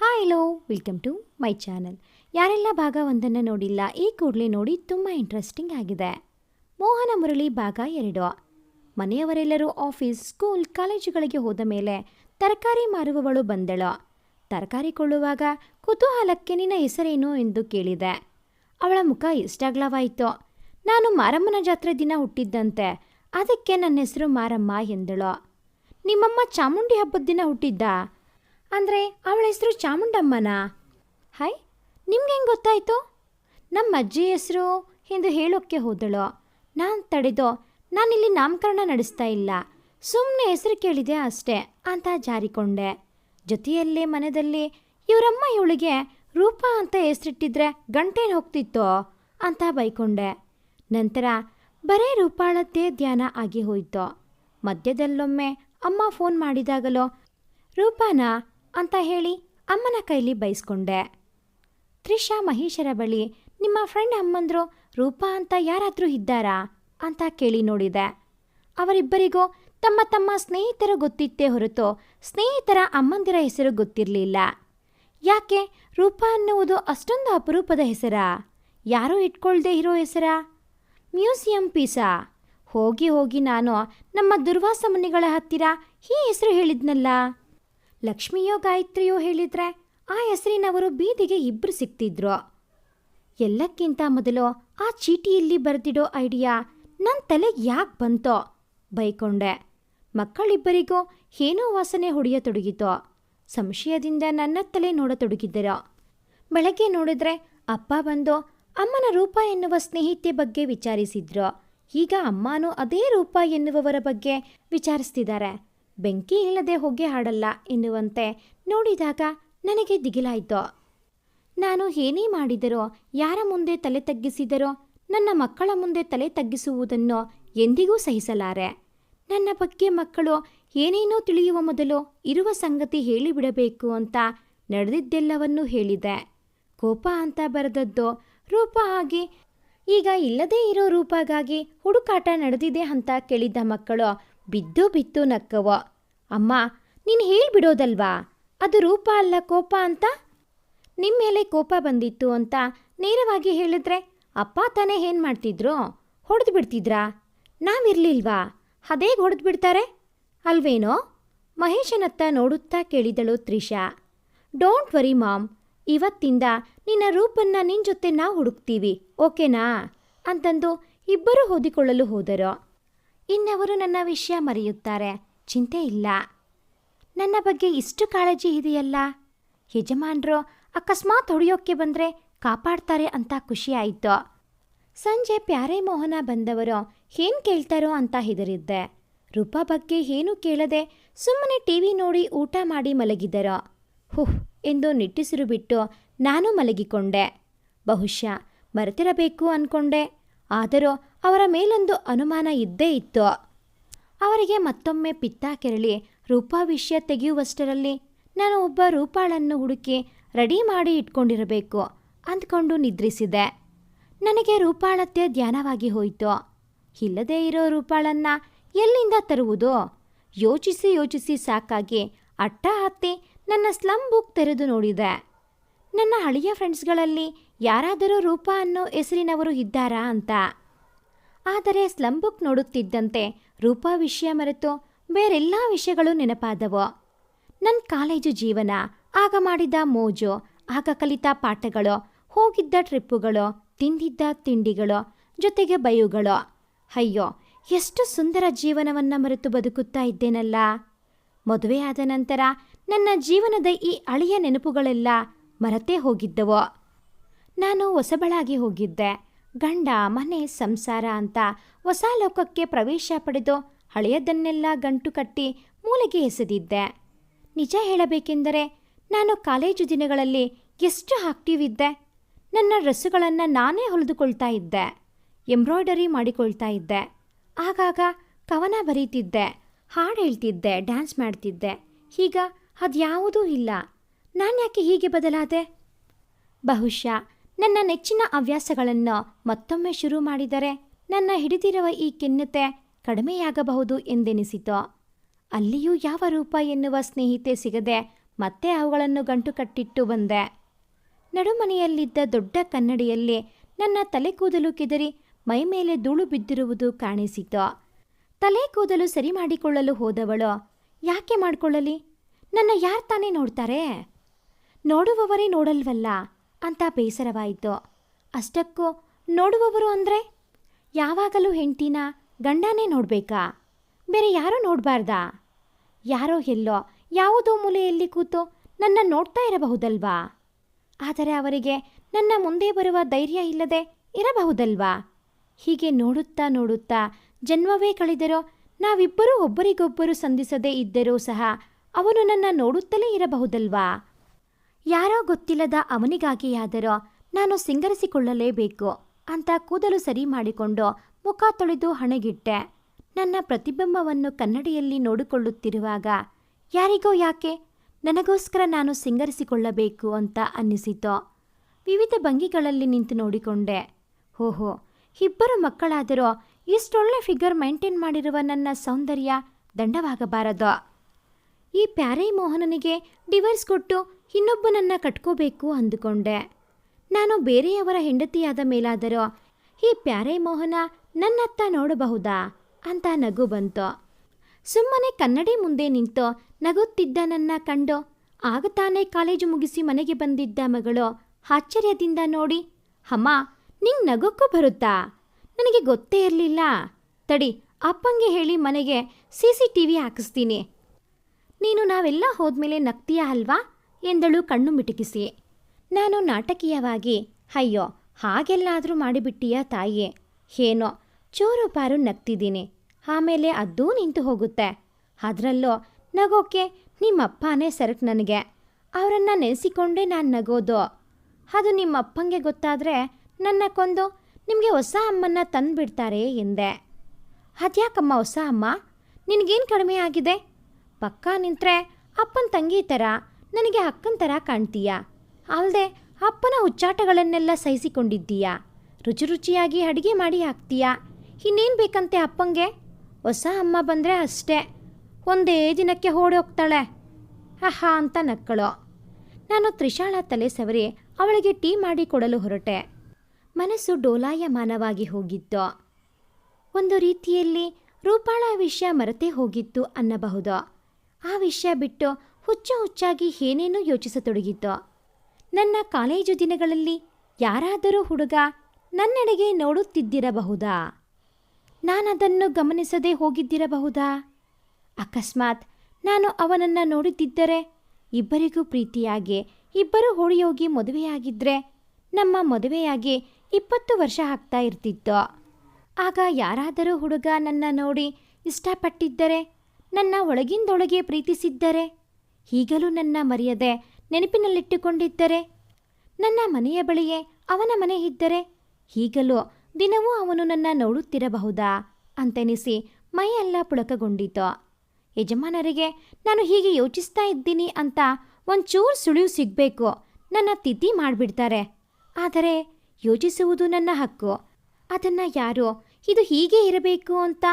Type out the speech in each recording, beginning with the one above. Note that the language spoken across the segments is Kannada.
Hi hello welcome to my channel ಯಾರೆಲ್ಲ ಭಾಗ ಒಂದನ್ನು ನೋಡಿಲ್ಲ, ಈ ಕೂಡಲೇ ನೋಡಿ ತುಂಬ ಇಂಟ್ರೆಸ್ಟಿಂಗ್ ಆಗಿದೆ. ಮೋಹನ ಮುರಳಿ ಭಾಗ ಎರಡು. ಮನೆಯವರೆಲ್ಲರೂ ಆಫೀಸ್ ಸ್ಕೂಲ್ ಕಾಲೇಜುಗಳಿಗೆ ಹೋದ ಮೇಲೆ ತರಕಾರಿ ಮಾರುವವಳು ಬಂದಳು. ತರಕಾರಿ ಕೊಳ್ಳುವಾಗ ಕುತೂಹಲಕ್ಕೆ ನಿನ್ನ ಹೆಸರೇನು ಎಂದು ಕೇಳಿದೆ. ಅವಳ ಮುಖ ಇಷ್ಟಾಗ್ಲವಾಯಿತು. ನಾನು ಮಾರಮ್ಮನ ಜಾತ್ರೆ ದಿನ ಹುಟ್ಟಿದ್ದಂತೆ, ಅದಕ್ಕೆ ನನ್ನ ಹೆಸರು ಮಾರಮ್ಮ ಎಂದಳು. ನಿಮ್ಮಮ್ಮ ಚಾಮುಂಡಿ ಹಬ್ಬದ ದಿನ ಹುಟ್ಟಿದ್ದಾ? ಅಂದರೆ ಅವಳ ಹೆಸರು ಚಾಮುಂಡಮ್ಮನ? ಹಾಯ್ ನಿಮ್ಗೆ ಹೆಂಗೆ ಗೊತ್ತಾಯಿತು? ನಮ್ಮ ಅಜ್ಜಿ ಹೆಸರು ಎಂದು ಹೇಳೋಕ್ಕೆ ಹೋದಳು. ನಾನು ತಡೆದು, ನಾನಿಲ್ಲಿ ನಾಮಕರಣ ನಡೆಸ್ತಾ ಇಲ್ಲ. ಸುಮ್ಮನೆ ಹೆಸರು ಕೇಳಿದೆ ಅಷ್ಟೇ ಅಂತ ಜಾರಿಕೊಂಡೆ. ಜೊತೆಯಲ್ಲೇ ಮನೆಯಲ್ಲಿ ಇವರಮ್ಮ ಇವಳಿಗೆ ರೂಪ ಅಂತ ಹೆಸರಿಟ್ಟಿದ್ರೆ ಗಂಟೇನು ಹೋಗ್ತಿತ್ತೋ? ಅಂತ ಬೈಕೊಂಡೆ. ನಂತರ, ಬರೇ ರೂಪಾಳದ್ದೇ ಧ್ಯಾನ ಆಗಿ ಹೋಯಿತು. ಮಧ್ಯದಲ್ಲೊಮ್ಮೆ ಅಮ್ಮ ಫೋನ್ ಮಾಡಿದಾಗಲೋ, ರೂಪಾನಾ ಅಂತ ಹೇಳಿ ಅಮ್ಮನ ಕೈಲಿ ಬೈಸ್ಕೊಂಡೆ. ತ್ರಿಷಾ ಮಹೇಶರ ಬಳಿ ನಿಮ್ಮ ಫ್ರೆಂಡ್ ಅಮ್ಮಂದ್ರು ರೂಪಾ ಅಂತ ಯಾರಾದರೂ ಇದ್ದಾರಾ ಅಂತ ಕೇಳಿ ನೋಡಿದೆ. ಅವರಿಬ್ಬರಿಗೂ ತಮ್ಮ ತಮ್ಮ ಸ್ನೇಹಿತರು ಗೊತ್ತಿತ್ತೇ ಹೊರತು ಸ್ನೇಹಿತರ ಅಮ್ಮಂದಿರ ಹೆಸರು ಗೊತ್ತಿರಲಿಲ್ಲ. ಯಾಕೆ ರೂಪಾ ಅನ್ನುವುದು ಅಷ್ಟೊಂದು ಅಪರೂಪದ ಹೆಸರಾ? ಯಾರೂ ಇಟ್ಕೊಳ್ದೇ ಇರೋ ಹೆಸರಾ? ಮ್ಯೂಸಿಯಂ ಪೀಸಾ? ಹೋಗಿ ಹೋಗಿ ನಾನು ನಮ್ಮ ದುರ್ವಾಸ ಮುನಿಗಳ ಹತ್ತಿರ ಈ ಹೆಸರು ಹೇಳಿದ್ನಲ್ಲ. ಲಕ್ಷ್ಮಿಯೋ ಗಾಯತ್ರಿಯೋ ಹೇಳಿದ್ರೆ ಆ ಹೆಸರಿನವರು ಬೀದಿಗೆ ಇಬ್ಬರು ಸಿಗ್ತಿದ್ರು ಎಲ್ಲಕ್ಕಿಂತ ಮೊದಲು ಆ ಚೀಟಿಯಲ್ಲಿ ಬರೆದಿಡೋ ಐಡಿಯಾ ನನ್ನ ತಲೆ ಯಾಕೆ ಬಂತೋ ಬೈಕೊಂಡೆ. ಮಕ್ಕಳಿಬ್ಬರಿಗೂ ಏನೋ ವಾಸನೆ ಹೊಡೆಯತೊಡಗಿತೋ. ಸಂಶಯದಿಂದ ನನ್ನ ತಲೆ ನೋಡತೊಡಗಿದ್ದರು ಬೆಳಗ್ಗೆ ನೋಡಿದ್ರೆ ಅಪ್ಪ ಬಂದು ಅಮ್ಮನ ರೂಪ ಎನ್ನುವ ಸ್ನೇಹಿತೆ ಬಗ್ಗೆ ವಿಚಾರಿಸಿದ್ರು. ಈಗ ಅಮ್ಮನೂ ಅದೇ ರೂಪ ಎನ್ನುವವರ ಬಗ್ಗೆ ವಿಚಾರಿಸ್ತಿದ್ದಾರೆ. ಬೆಂಕಿ ಇಲ್ಲದೆ ಹೊಗೆ ಹಾಡಲ್ಲ ಎನ್ನುವಂತೆ ನೋಡಿದಾಗ ನನಗೆ ದಿಗಿಲಾಯಿತು. ನಾನು ಏನೇ ಮಾಡಿದರೋ, ಯಾರ ಮುಂದೆ ತಲೆ ತಗ್ಗಿಸಿದರೋ, ನನ್ನ ಮಕ್ಕಳ ಮುಂದೆ ತಲೆ ತಗ್ಗಿಸುವುದನ್ನು ಎಂದಿಗೂ ಸಹಿಸಲಾರೆ. ನನ್ನ ಬಗ್ಗೆ ಮಕ್ಕಳು ಏನೇನೋ ತಿಳಿಯುವ ಮೊದಲು ಇರುವ ಸಂಗತಿ ಹೇಳಿಬಿಡಬೇಕು ಅಂತ ನಡೆದಿದ್ದೆಲ್ಲವನ್ನೂ ಹೇಳಿದೆ. ಕೋಪ ಅಂತ ಬರೆದದ್ದು ರೂಪ ಆಗಿ, ಈಗ ಇಲ್ಲದೇ ಇರೋ ರೂಪಗಾಗಿ ಹುಡುಕಾಟ ನಡೆದಿದೆ ಅಂತ ಕೇಳಿದ್ದ ಮಕ್ಕಳು ಬಿದ್ದು ಬಿದ್ದು ನಕ್ಕವ. ಅಮ್ಮ, ನೀನು ಹೇಳ್ಬಿಡೋದಲ್ವಾ? ಅದು ರೂಪ ಅಲ್ಲ ಕೋಪ ಅಂತ? ನಿಮ್ಮ ಮೇಲೆ ಕೋಪ ಬಂದಿತ್ತು ಅಂತ ನೇರವಾಗಿ ಹೇಳಿದ್ರೆ ಅಪ್ಪ ತಾನೇ ಏನು ಮಾಡ್ತಿದ್ರು? ಹೊಡೆದು ಬಿಡ್ತಿದ್ರಾ? ನಾವಿರ್ಲಿಲ್ವಾ? ಅದೇಗೆ ಹೊಡೆದು ಬಿಡ್ತಾರೆ? ಅಲ್ವೇನೋ? ಮಹೇಶನತ್ತ ನೋಡುತ್ತಾ ಕೇಳಿದಳು ತ್ರಿಷಾ. ಡೋಂಟ್ ವರಿ ಮಾಮ್, ಇವತ್ತಿಂದ ನಿನ್ನ ರೂಪನ್ನ ನಿನ್ನ ಜೊತೆ ನಾವು ಹುಡುಕ್ತೀವಿ, ಓಕೆನಾ? ಅಂತಂದು ಇಬ್ಬರು ಓದಿಕೊಳ್ಳಲು ಹೋದರು. ಇನ್ನವರು ನನ್ನ ವಿಷಯ ಮರೆಯುತ್ತಾರೆ. ಚಿಂತೆ ಇಲ್ಲ. ನನ್ನ ಬಗ್ಗೆ ಇಷ್ಟು ಕಾಳಜಿ ಇದೆಯಲ್ಲ? ಯಜಮಾನ್ರು ಅಕಸ್ಮಾತ್ ಹೊಡೆಯೋಕ್ಕೆ ಬಂದರೆ ಕಾಪಾಡ್ತಾರೆ ಅಂತ ಖುಷಿಯಾಯಿತು ಸಂಜೆ ಪ್ಯಾರೆ ಮೋಹನ ಬಂದವರು ಏನು ಕೇಳ್ತಾರೋ ಅಂತ ಹೆದರಿದ್ದೆ. ರೂಪಾ ಬಗ್ಗೆ ಏನೂ ಕೇಳದೆ ಸುಮ್ಮನೆ ಟಿವಿ ನೋಡಿ ಊಟ ಮಾಡಿ ಮಲಗಿದರು. ಹುಹ್, ಎಂದು ನಿಟ್ಟುಸಿರು ಬಿಟ್ಟು ನಾನು ಮಲಗಿಕೊಂಡೆ. ಬಹುಶಃ ಮರೆತಿರಬೇಕು ಅನ್ಕೊಂಡೆ. ಆದರೂ ಅವರ ಮೇಲೊಂದು ಅನುಮಾನ ಇದ್ದೇ ಇತ್ತು. ಅವರಿಗೆ ಮತ್ತೊಮ್ಮೆ ಪಿತ್ತ ಕೆರಳಿ, ರೂಪಾ ವಿಷಯ ತೆಗೆಯುವಷ್ಟರಲ್ಲಿ ನಾನು ಒಬ್ಬ ರೂಪಾಳನ್ನು ಹುಡುಕಿ ರೆಡಿ ಮಾಡಿ ಇಟ್ಕೊಂಡಿರಬೇಕು ಅಂದ್ಕೊಂಡು ನಿದ್ರಿಸಿದೆ. ನನಗೆ ರೂಪಾಳತ್ತೆ ಧ್ಯಾನವಾಗಿ ಹೋಯಿತು. ಇಲ್ಲದೇ ಇರೋ ರೂಪಾಳನ್ನ ಎಲ್ಲಿಂದ ತರುವುದು? ಯೋಚಿಸಿ ಯೋಚಿಸಿ ಸಾಕಾಗಿ ಅಟ್ಟ ಹತ್ತಿ ನನ್ನ ಸ್ಲಮ್ ಬುಕ್ ತೆರೆದು ನೋಡಿದೆ. ನನ್ನ ಹಳೆಯ ಫ್ರೆಂಡ್ಸ್ಗಳಲ್ಲಿ ಯಾರಾದರೂ ರೂಪಾ ಅನ್ನೋ ಹೆಸರಿನವರು ಇದ್ದಾರಾ ಅಂತ. ಆದರೆ ಸ್ಲಂ ಬುಕ್ ನೋಡುತ್ತಿದ್ದಂತೆ ರೂಪಾ ವಿಷಯ ಮರೆತು ಬೇರೆಲ್ಲ ವಿಷಯಗಳು ನೆನಪಾದವು. ನನ್ನ ಕಾಲೇಜು ಜೀವನ, ಆಗ ಮಾಡಿದ ಮೋಜು, ಆಗ ಕಲಿತ ಪಾಠಗಳು, ಹೋಗಿದ್ದ ಟ್ರಿಪ್ಪುಗಳು, ತಿಂದಿದ್ದ ತಿಂಡಿಗಳು, ಜೊತೆಗೆ ಬಯುಗಳು. ಅಯ್ಯೋ, ಎಷ್ಟು ಸುಂದರ ಜೀವನವನ್ನು ಮರೆತು ಬದುಕುತ್ತಾ ಇದ್ದೇನಲ್ಲ. ಮದುವೆಯಾದ ನಂತರ ನನ್ನ ಜೀವನದ ಈ ಅಳಿಯ ನೆನಪುಗಳೆಲ್ಲ ಮರತೇ ಹೋಗಿದ್ದವು. ನಾನು ಹೊಸಬಳಾಗಿ ಹೋಗಿದ್ದೆ. ಗಂಡ, ಮನೆ, ಸಂಸಾರ ಅಂತ ಹೊಸ ಲೋಕಕ್ಕೆ ಪ್ರವೇಶ ಪಡೆದು ಹಳೆಯದನ್ನೆಲ್ಲ ಗಂಟು ಕಟ್ಟಿ ಮೂಲೆಗೆ ಎಸೆದಿದ್ದೆ. ನಿಜ ಹೇಳಬೇಕೆಂದರೆ ನಾನು ಕಾಲೇಜು ದಿನಗಳಲ್ಲಿ ಎಷ್ಟು ಆಕ್ಟಿವ್ ಇದ್ದೆ. ನನ್ನ ಡ್ರೆಸ್ಸುಗಳನ್ನು ನಾನೇ ಹೊಲಿದುಕೊಳ್ತಾ ಇದ್ದೆ. ಎಂಬ್ರಾಯ್ಡರಿ ಮಾಡಿಕೊಳ್ತಾ ಇದ್ದೆ. ಆಗಾಗ ಕವನ ಬರೀತಿದ್ದೆ, ಹಾಡು ಹೇಳ್ತಿದ್ದೆ, ಡ್ಯಾನ್ಸ್ ಮಾಡ್ತಿದ್ದೆ. ಈಗ ಅದ್ಯಾವುದೂ ಇಲ್ಲ. ನಾನು ಯಾಕೆ ಹೀಗೆ ಬದಲಾದೆ? ಬಹುಶಃ ನನ್ನ ನೆಚ್ಚಿನ ಹವ್ಯಾಸಗಳನ್ನು ಮತ್ತೊಮ್ಮೆ ಶುರು ಮಾಡಿದರೆ ನನ್ನ ಹಿಡಿದಿರುವ ಈ ಖಿನ್ನತೆ ಕಡಿಮೆಯಾಗಬಹುದು ಎಂದೆನಿಸಿತು. ಅಲ್ಲಿಯೂ ಯಾವ ರೂಪ ಎನ್ನುವ ಸ್ನೇಹಿತೆ ಸಿಗದೆ ಮತ್ತೆ ಅವುಗಳನ್ನು ಗಂಟು ಕಟ್ಟಿಟ್ಟು ಬಂದೆ. ನಡುಮನೆಯಲ್ಲಿದ್ದ ದೊಡ್ಡ ಕನ್ನಡಿಯಲ್ಲಿ ನನ್ನ ತಲೆ ಕೂದಲು ಕೆದರಿ ಮೈ ಮೇಲೆ ಧೂಳು ಬಿದ್ದಿರುವುದು ಕಾಣಿಸಿತು. ತಲೆ ಕೂದಲು ಸರಿ ಮಾಡಿಕೊಳ್ಳಲು ಹೋದವಳು, ಯಾಕೆ ಮಾಡಿಕೊಳ್ಳಲಿ? ನನ್ನ ಯಾರು ತಾನೇ ನೋಡ್ತಾರೆ? ನೋಡುವವರೇ ನೋಡಲ್ವಲ್ಲ. ಅಂತ ಬೇಸರವಾಯಿತು. ಅಷ್ಟಕ್ಕೂ ನೋಡುವವರು ಅಂದರೆ ಯಾವಾಗಲೂ ಹೆಂಡತಿನ ಗಂಡನೇ ನೋಡಬೇಕಾ? ಬೇರೆ ಯಾರೂ ನೋಡಬಾರ್ದಾ? ಯಾರೋ ಎಲ್ಲೋ ಯಾವುದೋ ಮೂಲೆಯಲ್ಲಿ ಕೂತು ನನ್ನ ನೋಡ್ತಾ ಇರಬಹುದಲ್ವಾ? ಆದರೆ ಅವರಿಗೆ ನನ್ನ ಮುಂದೆ ಬರುವ ಧೈರ್ಯ ಇಲ್ಲದೆ ಇರಬಹುದಲ್ವಾ? ಹೀಗೆ ನೋಡುತ್ತಾ ನೋಡುತ್ತಾ ಜನ್ಮವೇ ಕಳೆದರೂ ನಾವಿಬ್ಬರೂ ಒಬ್ಬರಿಗೊಬ್ಬರು ಸಂಧಿಸದೇ ಇದ್ದರೂ ಸಹ ಅವನು ನನ್ನ ನೋಡುತ್ತಲೇ ಇರಬಹುದಲ್ವಾ? ಯಾರೋ ಗೊತ್ತಿಲ್ಲದ ಅವನಿಗಾಗಿಯಾದರೋ ನಾನು ಸಿಂಗರಿಸಿಕೊಳ್ಳಲೇಬೇಕು ಅಂತ ಕೂದಲು ಸರಿ ಮಾಡಿಕೊಂಡು ಮುಖ ತೊಳೆದು ಹಣೆಗಿಟ್ಟೆ. ನನ್ನ ಪ್ರತಿಬಿಂಬವನ್ನು ಕನ್ನಡಿಯಲ್ಲಿ ನೋಡಿಕೊಳ್ಳುತ್ತಿರುವಾಗ, ಯಾರಿಗೋ ಯಾಕೆ? ನನಗೋಸ್ಕರ ನಾನು ಸಿಂಗರಿಸಿಕೊಳ್ಳಬೇಕು ಅಂತ ಅನ್ನಿಸಿತು. ವಿವಿಧ ಭಂಗಿಗಳಲ್ಲಿ ನಿಂತು ನೋಡಿಕೊಂಡೆ. ಓಹೋ, ಇಬ್ಬರು ಮಕ್ಕಳಾದರೂ ಇಷ್ಟೊಳ್ಳೆ ಫಿಗರ್ ಮೈಂಟೈನ್ ಮಾಡಿರುವ ನನ್ನ ಸೌಂದರ್ಯ ದಂಡವಾಗಬಾರದು. ಈ ಪ್ಯಾರೈ ಮೋಹನನಿಗೆ ಡಿವೈಸ್ ಕೊಟ್ಟು ಇನ್ನೊಬ್ಬನನ್ನ ಕಟ್ಕೋಬೇಕು ಅಂದುಕೊಂಡೆ. ನಾನು ಬೇರೆಯವರ ಹೆಂಡತಿಯಾದ ಮೇಲಾದರೂ ಈ ಪ್ಯಾರೆ ಮೋಹನ, ನನ್ನತ್ತ ನೋಡಬಹುದಾ? ಅಂತ ನಗು ಬಂತು. ಸುಮ್ಮನೆ ಕನ್ನಡಿ ಮುಂದೆ ನಿಂತು ನಗುತ್ತಿದ್ದ ನನ್ನ ಕಂಡು, ಆಗ ತಾನೇ ಕಾಲೇಜು ಮುಗಿಸಿ ಮನೆಗೆ ಬಂದಿದ್ದ ಮಗಳು ಆಶ್ಚರ್ಯದಿಂದ ನೋಡಿ, ಅಮ್ಮ, ನಿಂಗೆ ನಗಕ್ಕೂ ಬರುತ್ತಾ? ನನಗೆ ಗೊತ್ತೇ ಇರಲಿಲ್ಲ. ತಡಿ, ಅಪ್ಪಂಗೆ ಹೇಳಿ ಮನೆಗೆ ಸಿ ಸಿ ಟಿ ವಿ ಹಾಕಿಸ್ತೀನಿ. ನೀನು ನಾವೆಲ್ಲ ಹೋದ್ಮೇಲೆ ನಗ್ತೀಯಾ ಅಲ್ವಾ? ಎಂದಳು ಕಣ್ಣು ಮಿಟುಕಿಸಿ. ನಾನು ನಾಟಕೀಯವಾಗಿ, ಅಯ್ಯೋ, ಹಾಗೆಲ್ಲಾದರೂ ಮಾಡಿಬಿಟ್ಟಿಯ ತಾಯಿ ಏನೋ, ಚೂರು ಪಾರು ನಗ್ತಿದ್ದೀನಿ. ಆಮೇಲೆ ಅದೂ ನಿಂತು ಹೋಗುತ್ತೆ. ಅದರಲ್ಲೋ ನಗೋಕೆ ನಿಮ್ಮಪ್ಪನೇ ಸರಕು ನನಗೆ. ಅವರನ್ನು ನೆನೆಸಿಕೊಂಡೇ ನಾನು ನಗೋದು. ಅದು ನಿಮ್ಮಪ್ಪಂಗೆ ಗೊತ್ತಾದರೆ ನನ್ನ ಕೊಂದು ನಿಮಗೆ ಹೊಸ ಅಮ್ಮನ್ನ ತಂದುಬಿಡ್ತಾರೆ ಎಂದೆ. ಅದ್ಯಾಕಮ್ಮ ಹೊಸ ಅಮ್ಮ? ನಿನಗೇನು ಕಡಿಮೆ ಆಗಿದೆ? ಪಕ್ಕ ನಿಂತರೆ ಅಪ್ಪನ ತಂಗಿ ಥರ ನನಗೆ ಅಕ್ಕನ ಥರ ಕಾಣ್ತೀಯಾ? ಅಲ್ಲದೆ ಅಪ್ಪನ ಹುಚ್ಚಾಟಗಳನ್ನೆಲ್ಲ ಸಹಿಸಿಕೊಂಡಿದ್ದೀಯಾ? ರುಚಿ ರುಚಿಯಾಗಿ ಅಡುಗೆ ಮಾಡಿ ಹಾಕ್ತೀಯಾ? ಇನ್ನೇನು ಬೇಕಂತೆ ಅಪ್ಪಂಗೆ? ಹೊಸ ಅಮ್ಮ ಬಂದರೆ ಅಷ್ಟೇ. ಒಂದೇ ದಿನಕ್ಕೆ ಓಡಿ ಹೋಗ್ತಾಳೆ ಹಾ ಅಂತ ನಕ್ಕಳು. ನಾನು ತ್ರಿಶಾಳ ತಲೆ ಸವರಿ ಅವಳಿಗೆ ಟೀ ಮಾಡಿ ಕೊಡಲು ಹೊರಟೆ. ಮನಸ್ಸು ಡೋಲಾಯಮಾನವಾಗಿ ಹೋಗಿತ್ತು. ಒಂದು ರೀತಿಯಲ್ಲಿ ರೂಪಾಳ ವಿಷಯ ಮರೆತೇ ಹೋಗಿತ್ತು ಅನ್ನಬಹುದು. ಆ ವಿಷಯ ಬಿಟ್ಟು ಹುಚ್ಚು ಹುಚ್ಚಾಗಿ ಏನೇನೋ ಯೋಚಿಸತೊಡಗಿತ್ತು ನನ್ನ ಕಾಲೇಜು ದಿನಗಳಲ್ಲಿ ಯಾರಾದರೂ ಹುಡುಗ ನನ್ನೆಡೆಗೆ ನೋಡುತ್ತಿದ್ದಿರಬಹುದಾ? ನಾನದನ್ನು ಗಮನಿಸದೇ ಹೋಗಿದ್ದಿರಬಹುದಾ? ಅಕಸ್ಮಾತ್ ನಾನು ಅವನನ್ನು ನೋಡುತ್ತಿದ್ದರೆ ಇಬ್ಬರಿಗೂ ಪ್ರೀತಿಯಾಗಿ ಇಬ್ಬರು ಹೋಗಿ ಮದುವೆಯಾಗಿದ್ದರೆ ನಮ್ಮ ಮದುವೆಯಾಗಿ ಇಪ್ಪತ್ತು ವರ್ಷ ಆಗ್ತಾ ಇರ್ತಿತ್ತು. ಆಗ ಯಾರಾದರೂ ಹುಡುಗ ನನ್ನ ನೋಡಿ ಇಷ್ಟಪಟ್ಟಿದ್ದರೆ ನನ್ನ ಒಳಗಿಂದೊಳಗೆ ಪ್ರೀತಿಸಿದ್ದರೆ ಈಗಲೂ ನನ್ನ ಮರೆಯದೆ ನೆನಪಿನಲ್ಲಿಟ್ಟುಕೊಂಡಿದ್ದರೆ? ನನ್ನ ಮನೆಯ ಬಳಿಯೇ ಅವನ ಮನೆ ಇದ್ದರೆ? ಈಗಲೂ ದಿನವೂ ಅವನು ನನ್ನ ನೋಡುತ್ತಿರಬಹುದಾ? ಅಂತೆನಿಸಿ ಮೈಯೆಲ್ಲ ಪುಳಕಗೊಂಡಿತು. ಯಜಮಾನರಿಗೆ, ನಾನು ಹೀಗೆ ಯೋಚಿಸ್ತಾ ಇದ್ದೀನಿ ಅಂತ ಒಂಚೂರು ಸುಳಿವು ಸಿಗಬೇಕು. ನನ್ನ ತಿಥಿ ಮಾಡಿಬಿಡ್ತಾರೆ. ಆದರೆ ಯೋಚಿಸುವುದು ನನ್ನ ಹಕ್ಕು. ಅದನ್ನು ಯಾರು, ಇದು ಹೀಗೆ ಇರಬೇಕು ಅಂತ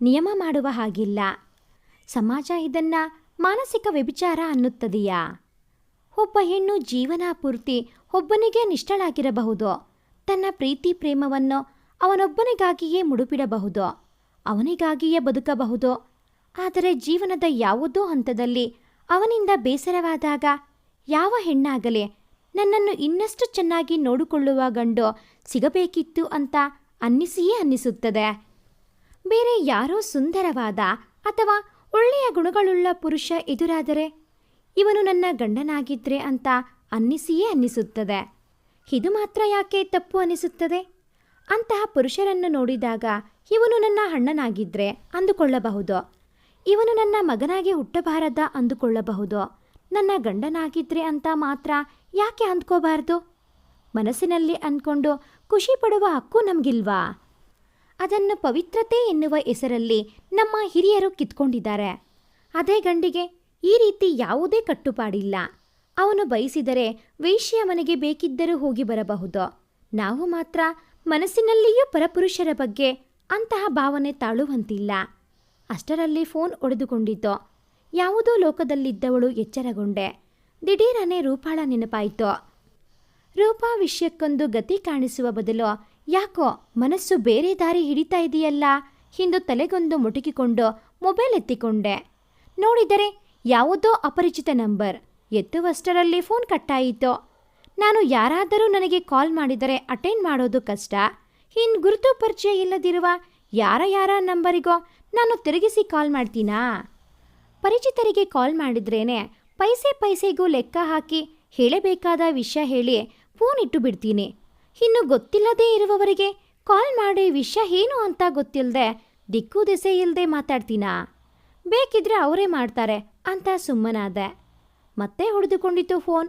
ನಿಯಮ ಮಾಡುವ ಹಾಗಿಲ್ಲ. ಸಮಾಜ ಇದನ್ನ ಮಾನಸಿಕ ವ್ಯಭಿಚಾರ ಅನ್ನುತ್ತದೆಯಾ? ಒಬ್ಬ ಹೆಣ್ಣು ಜೀವನ ಪೂರ್ತಿ ಒಬ್ಬನಿಗೆ ನಿಷ್ಠಳಾಗಿರಬಹುದು. ತನ್ನ ಪ್ರೀತಿ ಪ್ರೇಮವನ್ನು ಅವನೊಬ್ಬನಿಗಾಗಿಯೇ ಮುಡುಪಿಡಬಹುದು. ಅವನಿಗಾಗಿಯೇ ಬದುಕಬಹುದು. ಆದರೆ ಜೀವನದ ಯಾವುದೋ ಹಂತದಲ್ಲಿ ಅವನಿಂದ ಬೇಸರವಾದಾಗ ಯಾವ ಹೆಣ್ಣಾಗಲಿ ನನ್ನನ್ನು ಇನ್ನಷ್ಟು ಚೆನ್ನಾಗಿ ನೋಡಿಕೊಳ್ಳುವ ಗಂಡು ಸಿಗಬೇಕಿತ್ತು ಅಂತ ಅನ್ನಿಸಿಯೇ ಅನ್ನಿಸುತ್ತದೆ. ಬೇರೆ ಯಾರೋ ಸುಂದರವಾದ ಅಥವಾ ಒಳ್ಳೆಯ ಗುಣಗಳುಳ್ಳ ಪುರುಷ ಎದುರಾದರೆ ಇವನು ನನ್ನ ಗಂಡನಾಗಿದ್ರೆ ಅಂತ ಅನ್ನಿಸಿಯೇ ಅನ್ನಿಸುತ್ತದೆ. ಇದು ಮಾತ್ರ ಯಾಕೆ ತಪ್ಪು ಅನಿಸುತ್ತದೆ ಅಂತಹ ಪುರುಷರನ್ನು ನೋಡಿದಾಗ ಇವನು ನನ್ನ ಅಣ್ಣನಾಗಿದ್ರೆ ಅಂದುಕೊಳ್ಳಬಹುದು. ಇವನು ನನ್ನ ಮಗನಾಗಿ ಹುಟ್ಟಬಾರದ ಅಂದುಕೊಳ್ಳಬಹುದು. ನನ್ನ ಗಂಡನಾಗಿದ್ರೆ ಅಂತ ಮಾತ್ರ ಯಾಕೆ ಅಂದ್ಕೋಬಾರ್ದು? ಮನಸ್ಸಿನಲ್ಲಿ ಅಂದ್ಕೊಂಡು ಖುಷಿ ಪಡುವ ಹಕ್ಕು ನಮಗಿಲ್ವಾ? ಅದನ್ನು ಪವಿತ್ರತೆ ಎನ್ನುವ ಹೆಸರಲ್ಲಿ ನಮ್ಮ ಹಿರಿಯರು ಕಿತ್ಕೊಂಡಿದ್ದಾರೆ. ಅದೇ ಗಂಡಿಗೆ ಈ ರೀತಿ ಯಾವುದೇ ಕಟ್ಟುಪಾಡಿಲ್ಲ. ಅವನು ಬಯಸಿದರೆ ವೇಶ್ಯ ಮನೆಗೆ ಬೇಕಿದ್ದರೂ ಹೋಗಿ ಬರಬಹುದು. ನಾವು ಮಾತ್ರ ಮನಸ್ಸಿನಲ್ಲಿಯೂ ಪರಪುರುಷರ ಬಗ್ಗೆ ಅಂತಹ ಭಾವನೆ ತಾಳುವಂತಿಲ್ಲ. ಅಷ್ಟರಲ್ಲಿ ಫೋನ್ ಒಡೆದುಕೊಂಡಿತು. ಯಾವುದೋ ಲೋಕದಲ್ಲಿದ್ದವಳು ಎಚ್ಚರಗೊಂಡೆ. ದಿಢೀರನೆ ರೂಪಾಳ ನೆನಪಾಯಿತು. ರೂಪಾ ವಿಷಯಕ್ಕೊಂದು ಗತಿ ಕಾಣಿಸುವ ಬದಲು ಯಾಕೋ ಮನಸ್ಸು ಬೇರೆ ದಾರಿ ಹಿಡಿತಾ ಇದೆಯಲ್ಲ? ಹಿಂದು ತಲೆಗೊಂದು ಮುಟುಕಿಕೊಂಡು ಮೊಬೈಲ್ ಎತ್ತಿಕೊಂಡೆ. ನೋಡಿದರೆ ಯಾವುದೋ ಅಪರಿಚಿತ ನಂಬರ್. ಎತ್ತುವಷ್ಟರಲ್ಲಿ ಫೋನ್ ಕಟ್ಟಾಯಿತು. ನಾನು ಯಾರಾದರೂ ನನಗೆ ಕಾಲ್ ಮಾಡಿದರೆ ಅಟೆಂಡ್ ಮಾಡೋದು ಕಷ್ಟ. ಇನ್ನು ಗುರುತು ಪರಿಚಯ ಇಲ್ಲದಿರುವ ಯಾರ ಯಾರ ನಂಬರಿಗೋ ನಾನು ತಿರುಗಿಸಿ ಕಾಲ್ ಮಾಡ್ತೀನಾ? ಪರಿಚಿತರಿಗೆ ಕಾಲ್ ಮಾಡಿದ್ರೇನೆ ಪೈಸೆ ಪೈಸೆಗೂ ಲೆಕ್ಕ ಹಾಕಿ ಹೇಳಬೇಕಾದ ವಿಷಯ ಹೇಳಿ ಫೋನ್ ಇಟ್ಟು ಬಿಡ್ತೀನಿ. ಇನ್ನು ಗೊತ್ತಿಲ್ಲದೇ ಇರುವವರಿಗೆ ಕಾಲ್ ಮಾಡಿ ವಿಷಯ ಏನು ಅಂತ ಗೊತ್ತಿಲ್ಲದೆ ದಿಕ್ಕು ದೆಸೆ ಇಲ್ಲದೆ ಮಾತಾಡ್ತೀನಾ? ಬೇಕಿದ್ರೆ ಅವರೇ ಮಾಡ್ತಾರೆ ಅಂತ ಸುಮ್ಮನಾದೆ. ಮತ್ತೆ ಹೊಡೆದುಕೊಂಡಿತು ಫೋನ್.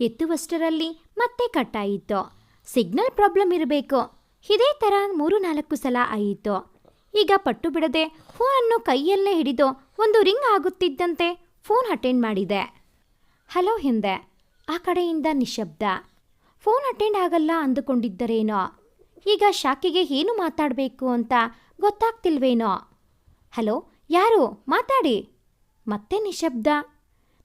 ಎತ್ತುವಷ್ಟರಲ್ಲಿ ಮತ್ತೆ ಕಟ್ಟಾಯಿತು. ಸಿಗ್ನಲ್ ಪ್ರಾಬ್ಲಮ್ ಇರಬೇಕು. ಇದೇ ಥರ ಮೂರು ನಾಲ್ಕು ಸಲ ಆಯಿತು. ಈಗ ಪಟ್ಟು ಬಿಡದೆ ಫೋನನ್ನು ಕೈಯಲ್ಲೇ ಹಿಡಿದು ಒಂದು ರಿಂಗ್ ಆಗುತ್ತಿದ್ದಂತೆ ಫೋನ್ ಅಟೆಂಡ್ ಮಾಡಿದೆ. ಹಲೋ ಹಿಂದೆ. ಆ ಕಡೆಯಿಂದ ನಿಶಬ್ದ. ಫೋನ್ ಅಟೆಂಡ್ ಆಗಲ್ಲ ಅಂದುಕೊಂಡಿದ್ದರೇನೋ? ಈಗ ಶಾಕಿಗೆ ಏನು ಮಾತಾಡಬೇಕು ಅಂತ ಗೊತ್ತಾಗ್ತಿಲ್ವೇನೋ? ಹಲೋ, ಯಾರು? ಮಾತಾಡಿ. ಮತ್ತೆ ನಿಶಬ್ದ.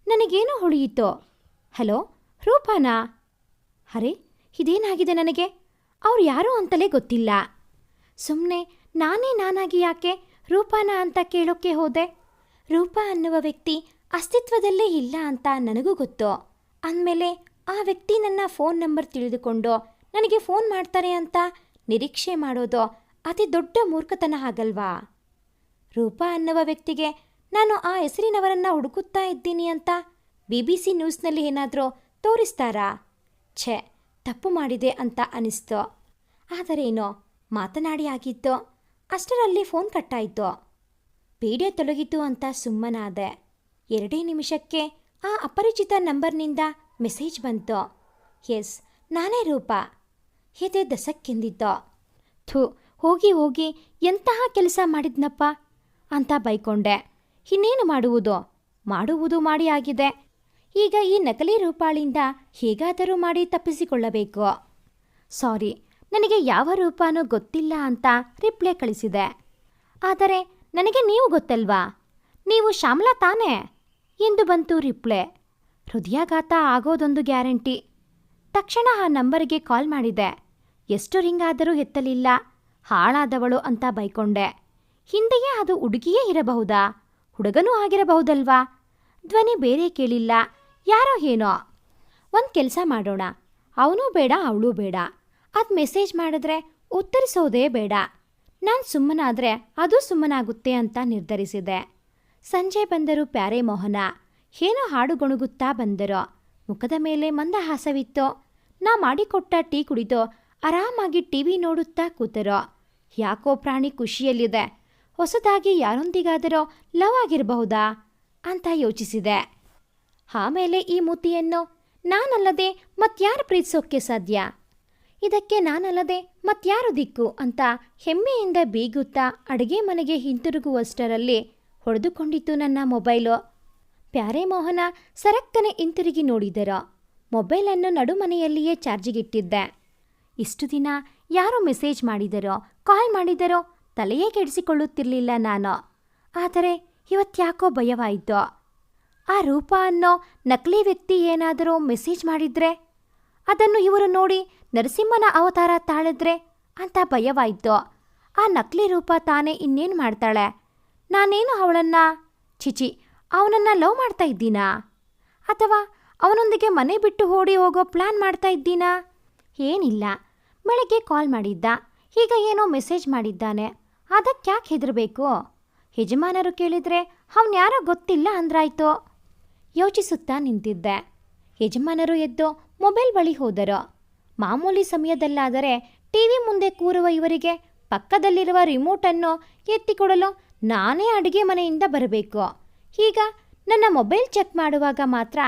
ನನಗೇನು ಹೊಳೆಯಿತು? ಹಲೋ, ರೂಪಾನಾ? ಅರೆ, ಇದೇನಾಗಿದೆ ನನಗೆ? ಅವ್ರು ಯಾರು ಅಂತಲೇ ಗೊತ್ತಿಲ್ಲ. ಸುಮ್ಮನೆ ನಾನೇ ನಾನಾಗಿ ಯಾಕೆ ರೂಪಾನ ಅಂತ ಕೇಳೋಕ್ಕೆ ಹೋದೆ? ರೂಪ ಅನ್ನುವ ವ್ಯಕ್ತಿ ಅಸ್ತಿತ್ವದಲ್ಲೇ ಇಲ್ಲ ಅಂತ ನನಗೂ ಗೊತ್ತು. ಅಂದಮೇಲೆ ಆ ವ್ಯಕ್ತಿ ನನ್ನ ಫೋನ್ ನಂಬರ್ ತಿಳಿದುಕೊಂಡು ನನಗೆ ಫೋನ್ ಮಾಡ್ತಾರೆ ಅಂತ ನಿರೀಕ್ಷೆ ಮಾಡೋದು ಅತಿ ದೊಡ್ಡ ಮೂರ್ಖತನ ಆಗಲ್ವಾ ರೂಪಾ ಅನ್ನುವ ವ್ಯಕ್ತಿಗೆ ನಾನು ಆ ಹೆಸರಿನವರನ್ನ ಹುಡುಕುತ್ತಾ ಇದ್ದೀನಿ ಅಂತ ಬಿ ಬಿ ಸಿ ನ್ಯೂಸ್ನಲ್ಲಿ ಏನಾದರೂ ತೋರಿಸ್ತಾರಾ? ಛೆ, ತಪ್ಪು ಮಾಡಿದೆ ಅಂತ ಅನಿಸ್ತು. ಆದರೇನೋ, ಮಾತನಾಡಿ ಆಗಿತ್ತು. ಅಷ್ಟರಲ್ಲಿ ಫೋನ್ ಕಟ್ಟಾಯಿತು. ಪೀಡೆ ತೊಲಗಿತು ಅಂತ ಸುಮ್ಮನಾದೆ. ಎರಡೇ ನಿಮಿಷಕ್ಕೆ ಆ ಅಪರಿಚಿತ ನಂಬರ್ನಿಂದ ಮೆಸೇಜ್ ಬಂತು. ಎಸ್, ನಾನೇ ರೂಪ. ಎದೆ ದಸಕ್ಕೆಂದಿತ್ತು. ಥು, ಹೋಗಿ ಹೋಗಿ ಎಂತಹ ಕೆಲಸ ಮಾಡಿದ್ನಪ್ಪ? ಅಂತ ಬೈಕೊಂಡೆ. ಇನ್ನೇನು ಮಾಡುವುದು? ಮಾಡುವುದು ಮಾಡಿ ಆಗಿದೆ. ಈಗ ಈ ನಕಲಿ ರೂಪಾಳಿಂದ ಹೇಗಾದರೂ ಮಾಡಿ ತಪ್ಪಿಸಿಕೊಳ್ಳಬೇಕು. ಸಾರಿ, ನನಗೆ ಯಾವ ರೂಪಾನೂ ಗೊತ್ತಿಲ್ಲ ಅಂತ ರಿಪ್ಲೈ ಕಳಿಸಿದೆ. ಆದರೆ ನನಗೆ ನೀವು ಗೊತ್ತಲ್ವಾ? ನೀವು ಶ್ಯಾಮಲಾ ತಾನೇ? ಎಂದು ಬಂತು ರಿಪ್ಲೈ. ಹೃದಯಾಘಾತ ಆಗೋದೊಂದು ಗ್ಯಾರಂಟಿ. ತಕ್ಷಣ ಆ ನಂಬರಿಗೆ ಕಾಲ್ ಮಾಡಿದೆ. ಎಷ್ಟು ರಿಂಗ್ ಆದರೂ ಎತ್ತಲಿಲ್ಲ. ಹಾಳಾದವಳು ಅಂತ ಬೈಕೊಂಡೆ. ಹಿಂದೆಯೇ ಅದು ಹುಡುಗಿಯೇ ಇರಬಹುದಾ? ಹುಡುಗನೂ ಆಗಿರಬಹುದಲ್ವಾ? ಧ್ವನಿ ಬೇರೆ ಕೇಳಿಲ್ಲ. ಯಾರೋ ಏನೋ. ಒಂದು ಕೆಲಸ ಮಾಡೋಣ. ಅವನೂ ಬೇಡ, ಅವಳೂ ಬೇಡ. ಅದು ಮೆಸೇಜ್ ಮಾಡಿದ್ರೆ ಉತ್ತರಿಸೋದೇ ಬೇಡ. ನಾನು ಸುಮ್ಮನಾದರೆ ಅದು ಸುಮ್ಮನಾಗುತ್ತೆ ಅಂತ ನಿರ್ಧರಿಸಿದೆ. ಸಂಜೆ ಬಂದರು ಪ್ಯಾರೆ ಮೋಹನ. ಏನೋ ಹಾಡು ಗೊಣಗುತ್ತಾ ಬಂದರು. ಮುಖದ ಮೇಲೆ ಮಂದಹಾಸವಿತ್ತು. ನಾ ಮಾಡಿಕೊಟ್ಟ ಟೀ ಕುಡಿದು ಆರಾಮಾಗಿ ಟಿವಿ ನೋಡುತ್ತಾ ಕೂತರೋ. ಯಾಕೋ ಪ್ರಾಣಿ ಖುಷಿಯಲ್ಲಿದೆ. ಹೊಸದಾಗಿ ಯಾರೊಂದಿಗಾದರೂ ಲವ್ ಆಗಿರಬಹುದಾ? ಅಂತ ಯೋಚಿಸಿದೆ. ಆಮೇಲೆ ಈ ಮೂತಿಯನ್ನು ನಾನಲ್ಲದೆ ಮತ್ಯಾರು ಪ್ರೀತಿಸೋಕ್ಕೆ ಸಾಧ್ಯ? ಇದಕ್ಕೆ ನಾನಲ್ಲದೆ ಮತ್ಯಾರು ದಿಕ್ಕು ಅಂತ ಹೆಮ್ಮೆಯಿಂದ ಬೀಗುತ್ತಾ ಅಡುಗೆ ಮನೆಗೆ ಹಿಂತಿರುಗುವಷ್ಟರಲ್ಲಿ ಹೊಡೆದುಕೊಂಡಿತು ನನ್ನ ಮೊಬೈಲು. ಪ್ಯಾರೆ ಮೋಹನ ಸರಕ್ಕನೆ ಹಿಂತಿರುಗಿ ನೋಡಿದರ. ಮೊಬೈಲನ್ನು ನಡುಮನೆಯಲ್ಲಿಯೇ ಚಾರ್ಜಿಗಿಟ್ಟಿದ್ದೆ. ಇಷ್ಟು ದಿನ ಯಾರೋ ಮೆಸೇಜ್ ಮಾಡಿದರೋ, ಕಾಲ್ ಮಾಡಿದರೋ ತಲೆಯೇ ಕೆಡಿಸಿಕೊಳ್ಳುತ್ತಿರಲಿಲ್ಲ ನಾನು. ಆದರೆ ಇವತ್ತ್ಯಾಕೋ ಭಯವಾಯಿತು. ಆ ರೂಪ ಅನ್ನೋ ನಕಲಿ ವ್ಯಕ್ತಿ ಏನಾದರೂ ಮೆಸೇಜ್ ಮಾಡಿದ್ರೆ? ಅದನ್ನು ಇವರು ನೋಡಿ ನರಸಿಂಹನ ಅವತಾರ ತಾಳಿದ್ರೆ ಅಂತ ಭಯವಾಯಿತು. ಆ ನಕಲಿ ರೂಪ ತಾನೇ ಇನ್ನೇನು ಮಾಡ್ತಾಳೆ? ನಾನೇನು ಅವಳನ್ನ ಚಿಚಿ ಅವನನ್ನ ಲವ್ ಮಾಡ್ತಾ ಇದ್ದೀನಾ? ಅಥವಾ ಅವನೊಂದಿಗೆ ಮನೆ ಬಿಟ್ಟು ಓಡಿ ಹೋಗೋ ಪ್ಲಾನ್ ಮಾಡ್ತಾ ಇದ್ದೀನಾ? ಏನಿಲ್ಲ. ಬೆಳಗ್ಗೆ ಕಾಲ್ ಮಾಡಿದ್ದ. ಈಗ ಏನೋ ಮೆಸೇಜ್ ಮಾಡಿದ್ದಾನೆ. ಅದಕ್ಕ್ಯಾಕೆ ಹೆದರಬೇಕು? ಯಜಮಾನರು ಕೇಳಿದ್ರೆ ಅವನ್ಯಾರೋ ಗೊತ್ತಿಲ್ಲ ಅಂದ್ರಾಯ್ತು. ಯೋಚಿಸುತ್ತಾ ನಿಂತಿದ್ದೆ. ಯಜಮಾನರು ಎದ್ದು ಮೊಬೈಲ್ ಬಳಿ ಹೋದರು. ಮಾಮೂಲಿ ಸಮಯದಲ್ಲಾದರೆ ಟಿ ವಿ ಮುಂದೆ ಕೂರುವ ಇವರಿಗೆ ಪಕ್ಕದಲ್ಲಿರುವ ರಿಮೋಟನ್ನು ಎತ್ತಿಕೊಡಲು ನಾನೇ ಅಡುಗೆ ಮನೆಯಿಂದ ಬರಬೇಕು. ಈಗ ನನ್ನ ಮೊಬೈಲ್ ಚೆಕ್ ಮಾಡುವಾಗ ಮಾತ್ರ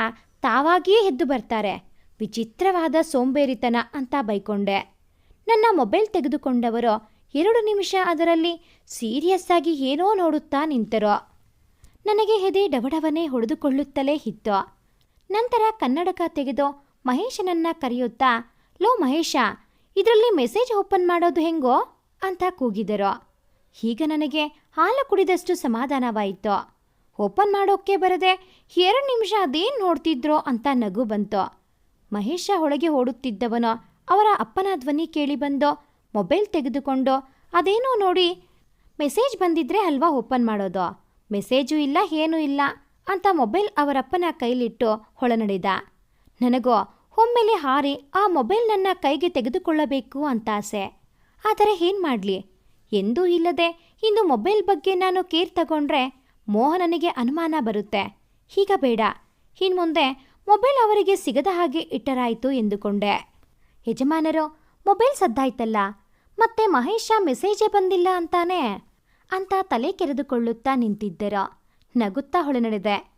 ತಾವಾಗಿಯೇ ಎದ್ದು ಬರ್ತಾರೆ. ವಿಚಿತ್ರವಾದ ಸೋಂಬೇರಿತನ ಅಂತ ಬೈಕೊಂಡೆ. ನನ್ನ ಮೊಬೈಲ್ ತೆಗೆದುಕೊಂಡವರು ಎರಡು ನಿಮಿಷ ಅದರಲ್ಲಿ ಸೀರಿಯಸ್ ಆಗಿ ಏನೋ ನೋಡುತ್ತಾ ನಿಂತರು. ನನಗೆ ಹೆದೆ ಡವಡವನೆ ಹೊಡೆದುಕೊಳ್ಳುತ್ತಲೇ ಇತ್ತು. ನಂತರ ಕನ್ನಡಕ ತೆಗೆದು ಮಹೇಶನನ್ನ ಕರೆಯುತ್ತಾ, ಲೋ ಮಹೇಶ, ಇದರಲ್ಲಿ ಮೆಸೇಜ್ ಓಪನ್ ಮಾಡೋದು ಹೆಂಗೋ? ಅಂತ ಕೂಗಿದರು. ಈಗ ನನಗೆ ಹಾಲು ಕುಡಿದಷ್ಟು ಸಮಾಧಾನವಾಯಿತು. ಓಪನ್ ಮಾಡೋಕ್ಕೆ ಬರದೆ ಎರಡು ನಿಮಿಷ ಅದೇನು ನೋಡ್ತಿದ್ರೋ ಅಂತ ನಗು ಬಂತು. ಮಹೇಶ ಒಳಗೆ ಓಡುತ್ತಿದ್ದವನು ಅವರ ಅಪ್ಪನ ಧ್ವನಿ ಕೇಳಿ ಬಂದು ಮೊಬೈಲ್ ತೆಗೆದುಕೊಂಡು ಅದೇನೋ ನೋಡಿ ಮೆಸೇಜ್ ಬಂದಿದ್ರೆ ಅಲ್ವಾ ಓಪನ್ ಮಾಡೋದು. ಮೆಸೇಜು ಇಲ್ಲ, ಏನೂ ಇಲ್ಲ ಅಂತ ಮೊಬೈಲ್ ಅವರಪ್ಪನ ಕೈಲಿಟ್ಟು ಹೊಳನಡೆದ. ನನಗೋ, ಒಮ್ಮೆಲೆ ಹಾರಿ ಆ ಮೊಬೈಲ್ ನನ್ನ ಕೈಗೆ ತೆಗೆದುಕೊಳ್ಳಬೇಕು ಅಂತ ಆಸೆ. ಆದರೆ ಏನು ಮಾಡಲಿ? ಎಂದೂ ಇಲ್ಲದೆ ಇಂದು ಮೊಬೈಲ್ ಬಗ್ಗೆ ನಾನು ಕೇರ್ ತಗೊಂಡ್ರೆ ಮೋಹನನಿಗೆ ಅನುಮಾನ ಬರುತ್ತೆ. ಹೀಗ ಬೇಡ. ಇನ್ಮುಂದೆ ಮೊಬೈಲ್ ಅವರಿಗೆ ಸಿಗದ ಹಾಗೆ ಇಟ್ಟರಾಯಿತು ಎಂದುಕೊಂಡೆ. ಯಜಮಾನರು, ಮೊಬೈಲ್ ಸದ್ದಾಯ್ತಲ್ಲ. ಮತ್ತೆ ಮಹೇಶ ಮೆಸೇಜೇ ಬಂದಿಲ್ಲ ಅಂತಾನೆ? ಅಂತ ತಲೆ ಕೆರೆದುಕೊಳ್ಳುತ್ತಾ ನಿಂತಿದ್ದರು. ನಗುತ್ತಾ ಹೊಳೆನಡೆದೆ.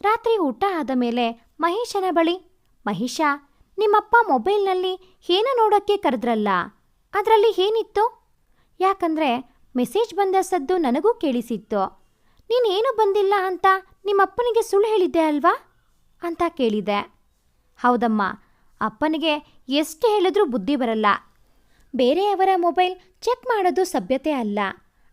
ರಾತ್ರಿ ಊಟ ಆದ ಮೇಲೆ ಮಹೇಶನ ಬಳಿ, ಮಹೇಶ, ನಿಮ್ಮಪ್ಪ ಮೊಬೈಲ್ನಲ್ಲಿ ಏನೋ ನೋಡೋಕ್ಕೆ ಕರೆದ್ರಲ್ಲ. ಅದರಲ್ಲಿ ಏನಿತ್ತು? ಯಾಕಂದ್ರೆ ಮೆಸೇಜ್ ಬಂದ ಸದ್ದು ನನಗೂ ಕೇಳಿಸಿತ್ತು. ನೀನೇನು ಬಂದಿಲ್ಲ ಅಂತ ನಿಮ್ಮಪ್ಪನಿಗೆ ಸುಳ್ಳು ಹೇಳಿದ್ದೆ ಅಲ್ವಾ? ಅಂತ ಕೇಳಿದೆ. ಹೌದಮ್ಮ, ಅಪ್ಪನಿಗೆ ಎಷ್ಟು ಹೇಳಿದ್ರೂ ಬುದ್ಧಿ ಬರಲ್ಲ. ಬೇರೆಯವರ ಮೊಬೈಲ್ ಚೆಕ್ ಮಾಡೋದು ಸಭ್ಯತೆ ಅಲ್ಲ.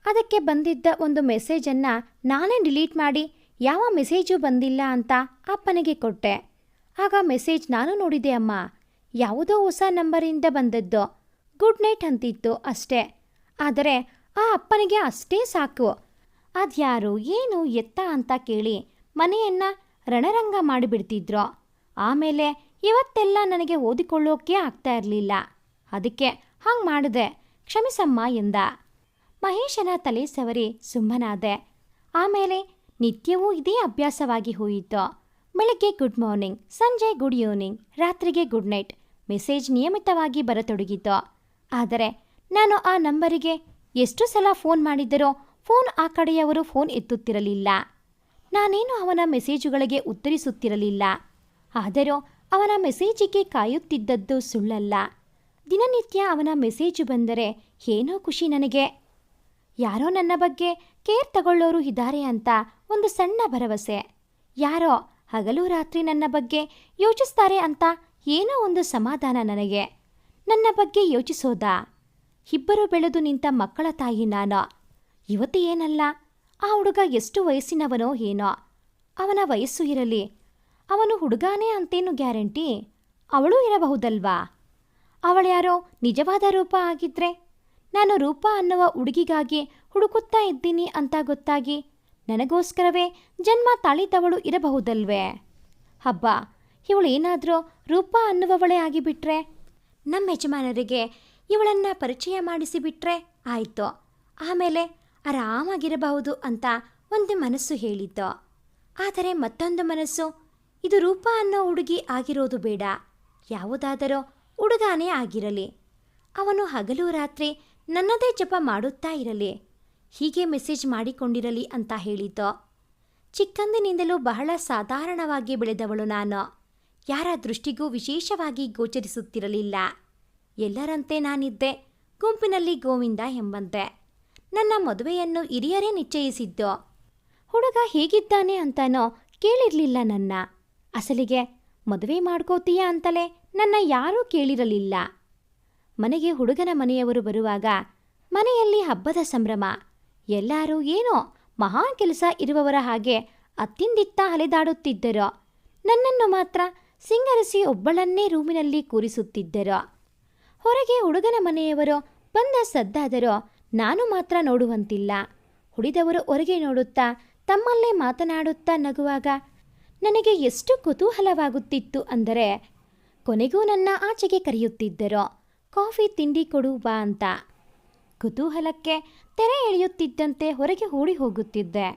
ಅದಕ್ಕೆ ಬಂದಿದ್ದ ಒಂದು ಮೆಸೇಜನ್ನು ನಾನೇ ಡಿಲೀಟ್ ಮಾಡಿ ಯಾವ ಮೆಸೇಜು ಬಂದಿಲ್ಲ ಅಂತ ಅಪ್ಪನಿಗೆ ಕೊಟ್ಟೆ. ಆಗ ಮೆಸೇಜ್ ನಾನು ನೋಡಿದೆ ಅಮ್ಮ. ಯಾವುದೋ ಹೊಸ ನಂಬರಿಂದ ಬಂದದ್ದು. ಗುಡ್ ನೈಟ್ ಅಂತಿತ್ತು ಅಷ್ಟೇ. ಆದರೆ ಆ ಅಪ್ಪನಿಗೆ ಅಷ್ಟೇ ಸಾಕು. ಅದ್ಯಾರು ಏನು ಎತ್ತ ಅಂತ ಕೇಳಿ ಮನೆಯನ್ನ ರಣರಂಗ ಮಾಡಿಬಿಡ್ತಿದ್ರು. ಆಮೇಲೆ ಇವತ್ತೆಲ್ಲ ನನಗೆ ಓದಿಕೊಳ್ಳೋಕೆ ಆಗ್ತಾ ಇರಲಿಲ್ಲ. ಅದಕ್ಕೆ ಹಂಗೆ ಮಾಡಿದೆ, ಕ್ಷಮಿಸಮ್ಮ ಎಂದ. ಮಹೇಶನ ತಲೆ ಸವರಿ ಸುಮ್ಮನಾದೆ. ಆಮೇಲೆ ನಿತ್ಯವೂ ಇದೇ ಅಭ್ಯಾಸವಾಗಿ ಹೋಯಿತು. ಬೆಳಗ್ಗೆ ಗುಡ್ ಮಾರ್ನಿಂಗ್, ಸಂಜೆ ಗುಡ್ ಈವ್ನಿಂಗ್, ರಾತ್ರಿಗೆ ಗುಡ್ ನೈಟ್ ಮೆಸೇಜ್ ನಿಯಮಿತವಾಗಿ ಬರತೊಡಗಿತು. ಆದರೆ ನಾನು ಆ ನಂಬರಿಗೆ ಎಷ್ಟು ಸಲ ಫೋನ್ ಮಾಡಿದ್ದರೋ ಫೋನ್ ಆ ಕಡೆಯವರು ಫೋನ್ ಎತ್ತುತ್ತಿರಲಿಲ್ಲ. ನಾನೇನು ಅವನ ಮೆಸೇಜುಗಳಿಗೆ ಉತ್ತರಿಸುತ್ತಿರಲಿಲ್ಲ. ಆದರೂ ಅವನ ಮೆಸೇಜಿಗೆ ಕಾಯುತ್ತಿದ್ದದ್ದು ಸುಳ್ಳಲ್ಲ. ದಿನನಿತ್ಯ ಅವನ ಮೆಸೇಜು ಬಂದರೆ ಏನೋ ಖುಷಿ ನನಗೆ. ಯಾರೋ ನನ್ನ ಬಗ್ಗೆ ಕೇರ್ ತಗೊಳ್ಳೋರು ಇದ್ದಾರೆ ಅಂತ ಒಂದು ಸಣ್ಣ ಭರವಸೆ. ಯಾರೋ ಹಗಲು ರಾತ್ರಿ ನನ್ನ ಬಗ್ಗೆ ಯೋಚಿಸ್ತಾರೆ ಅಂತ ಏನೋ ಒಂದು ಸಮಾಧಾನ ನನಗೆ. ನನ್ನ ಬಗ್ಗೆ ಯೋಚಿಸೋದಾ? ಇಬ್ಬರು ಬೆಳೆದು ನಿಂತ ಮಕ್ಕಳ ತಾಯಿ ನಾನು. ಇವತ್ತು ಏನಲ್ಲ? ಆ ಹುಡುಗ ಎಷ್ಟು ವಯಸ್ಸಿನವನೋ ಏನೋ. ಅವನ ವಯಸ್ಸು ಇರಲಿ. ಅವನು ಹುಡುಗಾನೇ ಅಂತೇನು ಗ್ಯಾರಂಟಿ? ಅವಳೂ ಇರಬಹುದಲ್ವಾ? ಅವಳ್ಯಾರೋ ನಿಜವಾದ ರೂಪ ಆಗಿದ್ರೆ? ನಾನು ರೂಪ ಅನ್ನುವ ಹುಡುಗಿಗಾಗಿ ಹುಡುಕುತ್ತಾ ಇದ್ದೀನಿ ಅಂತ ಗೊತ್ತಾಗಿ ನನಗೋಸ್ಕರವೇ ಜನ್ಮ ತಾಳಿದವಳು ಇರಬಹುದಲ್ವೇ? ಹಬ್ಬ ಇವಳೇನಾದರೂ ರೂಪ ಅನ್ನುವವಳೇ ಆಗಿಬಿಟ್ರೆ? ನಮ್ಮ ಯಜಮಾನರಿಗೆ ಇವಳನ್ನು ಪರಿಚಯ ಮಾಡಿಸಿಬಿಟ್ರೆ ಆಯಿತು. ಆಮೇಲೆ ಆರಾಮಾಗಿರಬಹುದು ಅಂತ ಒಂದು ಮನಸ್ಸು ಹೇಳಿದ್ದು. ಆದರೆ ಮತ್ತೊಂದು ಮನಸ್ಸು, ಇದು ರೂಪ ಅನ್ನೋ ಹುಡುಗಿ ಆಗಿರೋದು ಬೇಡ. ಯಾವುದಾದರೂ ಹುಡುಗಾನೇ ಆಗಿರಲಿ. ಅವನು ಹಗಲು ರಾತ್ರಿ ನನ್ನದೇ ಜಪ ಮಾಡುತ್ತಾ ಇರಲಿ. ಹೀಗೆ ಮೆಸೇಜ್ ಮಾಡಿಕೊಂಡಿರಲಿ ಅಂತ ಹೇಳಿದ್ದೋ. ಚಿಕ್ಕಂದಿನಿಂದಲೂ ಬಹಳ ಸಾಧಾರಣವಾಗಿ ಬೆಳೆದವಳು ನಾನು. ಯಾರ ದೃಷ್ಟಿಗೂ ವಿಶೇಷವಾಗಿ ಗೋಚರಿಸುತ್ತಿರಲಿಲ್ಲ. ಎಲ್ಲರಂತೆ ನಾನಿದ್ದೆ, ಗುಂಪಿನಲ್ಲಿ ಗೋವಿಂದ ಎಂಬಂತೆ. ನನ್ನ ಮದುವೆಯನ್ನು ಹಿರಿಯರೇ ನಿಶ್ಚಯಿಸಿದ್ದು. ಹುಡುಗ ಹೇಗಿದ್ದಾನೆ ಅಂತನೋ ಕೇಳಿರಲಿಲ್ಲ ನನ್ನ. ಅಸಲಿಗೆ, ಮದುವೆ ಮಾಡ್ಕೋತೀಯ ಅಂತಲೇ ನನ್ನ ಯಾರೂ ಕೇಳಿರಲಿಲ್ಲ. ಮನೆಗೆ ಹುಡುಗನ ಮನೆಯವರು ಬರುವಾಗ ಮನೆಯಲ್ಲಿ ಹಬ್ಬದ ಸಂಭ್ರಮ. ಎಲ್ಲರೂ ಏನೋ ಮಹಾ ಕೆಲಸ ಇರುವವರ ಹಾಗೆ ಅತ್ತಿಂದಿತ್ತ ಅಲೆದಾಡುತ್ತಿದ್ದರು. ನನ್ನನ್ನು ಮಾತ್ರ ಸಿಂಗರಿಸಿ ಒಬ್ಬಳನ್ನೇ ರೂಮಿನಲ್ಲಿ ಕೂರಿಸುತ್ತಿದ್ದರು. ಹೊರಗೆ ಹುಡುಗನ ಮನೆಯವರು ಬಂದ ಸದ್ದಾದರೂ ನಾನು ಮಾತ್ರ ನೋಡುವಂತಿಲ್ಲ. ಉಳಿದವರು ಹೊರಗೆ ನೋಡುತ್ತಾ ತಮ್ಮಲ್ಲೇ ಮಾತನಾಡುತ್ತಾ ನಗುವಾಗ, ನನಗೆ ಎಷ್ಟು ಕುತೂಹಲವಾಗುತ್ತಿತ್ತು ಅಂದರೆ, ಕೊನೆಗೂ ನನ್ನ ಆಚೆಗೆ ಕರೆಯುತ್ತಿದ್ದರು, ಕಾಫಿ ತಿಂಡಿ ಕೊಡು ಬಾ ಅಂತ. ಕುತೂಹಲಕ್ಕೆ ತೆರೆ ಎಳೆಯುತ್ತಿದ್ದಂತೆ ಹೊರಗೆ ಓಡಿ ಹೋಗುತ್ತಿದ್ದೆ.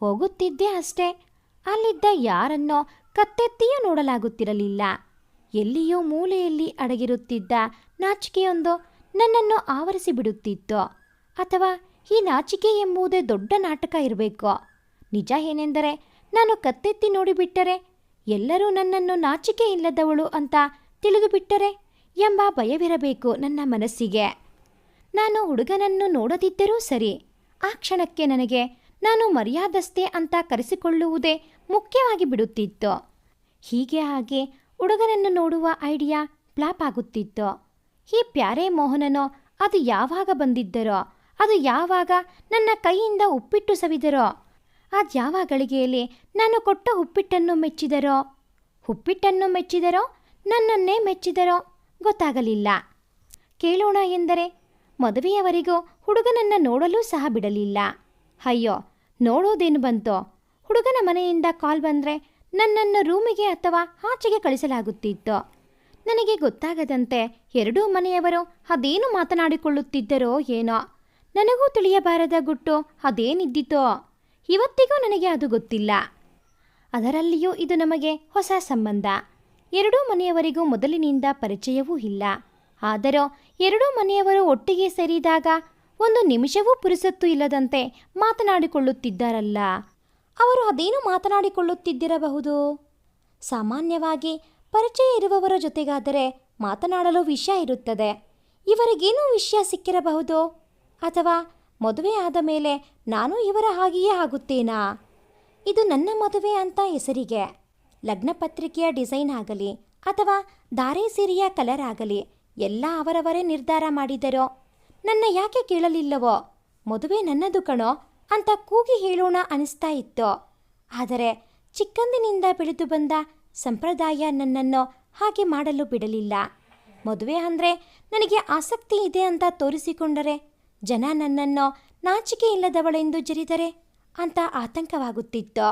ಹೋಗುತ್ತಿದ್ದೆ ಅಷ್ಟೇ, ಅಲ್ಲಿದ್ದ ಯಾರನ್ನೋ ಕತ್ತೆತ್ತಿಯೂ ನೋಡಲಾಗುತ್ತಿರಲಿಲ್ಲ. ಎಲ್ಲಿಯೋ ಮೂಲೆಯಲ್ಲಿ ಅಡಗಿರುತ್ತಿದ್ದ ನಾಚಿಕೆಯೊಂದು ನನ್ನನ್ನು ಆವರಿಸಿ ಬಿಡುತ್ತಿತ್ತು ಅಥವಾ ಈ ನಾಚಿಕೆ ಎಂಬುದೇ ದೊಡ್ಡ ನಾಟಕ ಇರಬೇಕು. ನಿಜ ಏನೆಂದರೆ, ನಾನು ಕತ್ತೆತ್ತಿ ನೋಡಿಬಿಟ್ಟರೆ ಎಲ್ಲರೂ ನನ್ನನ್ನು ನಾಚಿಕೆ ಇಲ್ಲದವಳು ಅಂತ ತಿಳಿದುಬಿಟ್ಟರೆ ಎಂಬ ಭಯವಿರಬೇಕು ನನ್ನ ಮನಸ್ಸಿಗೆ. ನಾನು ಹುಡುಗನನ್ನು ನೋಡದಿದ್ದರೂ ಸರಿ, ಆ ಕ್ಷಣಕ್ಕೆ ನನಗೆ ನಾನು ಮರ್ಯಾದಸ್ತೆ ಅಂತ ಕರೆಸಿಕೊಳ್ಳುವುದೇ ಮುಖ್ಯವಾಗಿ ಬಿಡುತ್ತಿತ್ತು. ಹೀಗೆ ಹಾಗೆ ಹುಡುಗನನ್ನು ನೋಡುವ ಐಡಿಯಾ ಫ್ಲಾಪ್ ಆಗುತ್ತಿತ್ತು. ಈ ಪ್ಯಾರೆ ಮೋಹನನೋ ಅದು ಯಾವಾಗ ಬಂದಿದ್ದರೋ ಅದು ಯಾವಾಗ ನನ್ನ ಕೈಯಿಂದ ಉಪ್ಪಿಟ್ಟು ಸವಿದರೋ? ಅದ್ಯಾವ ಗಳಿಗೆಯಲ್ಲಿ ನಾನು ಕೊಟ್ಟ ಉಪ್ಪಿಟ್ಟನ್ನು ಮೆಚ್ಚಿದರೋ? ಉಪ್ಪಿಟ್ಟನ್ನು ಮೆಚ್ಚಿದರೋ? ನನ್ನನ್ನೇ ಮೆಚ್ಚಿದರೋ? ಗೊತ್ತಾಗಲಿಲ್ಲ. ಕೇಳೋಣ ಎಂದರೆ, ಮದುವೆಯವರೆಗೂ ಹುಡುಗನನ್ನು ನೋಡಲು ಸಹ ಬಿಡಲಿಲ್ಲ. ಅಯ್ಯೋ, ನೋಡೋದೇನು ಬಂತೋ? ಹುಡುಗನ ಮನೆಯಿಂದ ಕಾಲ್ ಬಂದರೆ ನನ್ನನ್ನು ರೂಮಿಗೆ ಅಥವಾ ಆಚೆಗೆ ಕಳಿಸಲಾಗುತ್ತಿತ್ತು? ನನಗೆ ಗೊತ್ತಾಗದಂತೆ ಎರಡೂ ಮನೆಯವರು ಅದೇನು ಮಾತನಾಡಿಕೊಳ್ಳುತ್ತಿದ್ದರೋ ಏನೋ? ನನಗೂ ತಿಳಿಯಬಾರದ ಗುಟ್ಟು ಅದೇನಿದ್ದಿತೋ? ಇವತ್ತಿಗೂ ನನಗೆ ಅದು ಗೊತ್ತಿಲ್ಲ. ಅದರಲ್ಲಿಯೂ ಇದು ನಮಗೆ ಹೊಸ ಸಂಬಂಧ. ಎರಡೂ ಮನೆಯವರಿಗೂ ಮೊದಲಿನಿಂದ ಪರಿಚಯವೂ ಇಲ್ಲ. ಆದರೂ ಎರಡೂ ಮನೆಯವರು ಒಟ್ಟಿಗೆ ಸೇರಿದಾಗ ಒಂದು ನಿಮಿಷವೂ ಪುರುಸತ್ತು ಇಲ್ಲದಂತೆ ಮಾತನಾಡಿಕೊಳ್ಳುತ್ತಿದ್ದಾರಲ್ಲ. ಅವರು ಅದೇನು ಮಾತನಾಡಿಕೊಳ್ಳುತ್ತಿದ್ದಿರಬಹುದು? ಸಾಮಾನ್ಯವಾಗಿ ಪರಿಚಯ ಇರುವವರ ಜೊತೆಗಾದರೆ ಮಾತನಾಡಲು ವಿಷಯ ಇರುತ್ತದೆ. ಇವರಿಗೇನೂ ವಿಷಯ ಸಿಕ್ಕಿರಬಹುದು? ಅಥವಾ ಮದುವೆ ಆದ ಮೇಲೆ ನಾನು ಇವರ ಹಾಗೆಯೇ ಆಗುತ್ತೇನಾ? ಇದು ನನ್ನ ಮದುವೆ ಅಂತ ಹೆಸರಿಗೆ. ಲಗ್ನ ಪತ್ರಿಕೆಯ ಡಿಸೈನ್ ಆಗಲಿ ಅಥವಾ ದಾರೆ ಸೀರೆಯ ಕಲರ್ ಆಗಲಿ ಎಲ್ಲ ಅವರವರೇ ನಿರ್ಧಾರ ಮಾಡಿದರೋ? ನನ್ನ ಯಾಕೆ ಕೇಳಲಿಲ್ಲವೋ? ಮದುವೆ ನನ್ನದು ಕಣೋ ಅಂತ ಕೂಗಿ ಹೇಳೋಣ ಅನಿಸ್ತಾ ಇತ್ತು? ಆದರೆ ಚಿಕ್ಕಂದಿನಿಂದ ಬೆಳೆದು ಬಂದ ಸಂಪ್ರದಾಯ ನನ್ನನ್ನು ಹಾಗೆ ಮಾಡಲು ಬಿಡಲಿಲ್ಲ. ಮದುವೆ ಅಂದರೆ ನನಗೆ ಆಸಕ್ತಿ ಇದೆ ಅಂತ ತೋರಿಸಿಕೊಂಡರೆ ಜನ ನನ್ನನ್ನು ನಾಚಿಕೆ ಇಲ್ಲದವಳೆಂದು ಜರಿದರೆ ಅಂತ ಆತಂಕವಾಗುತ್ತಿತ್ತು.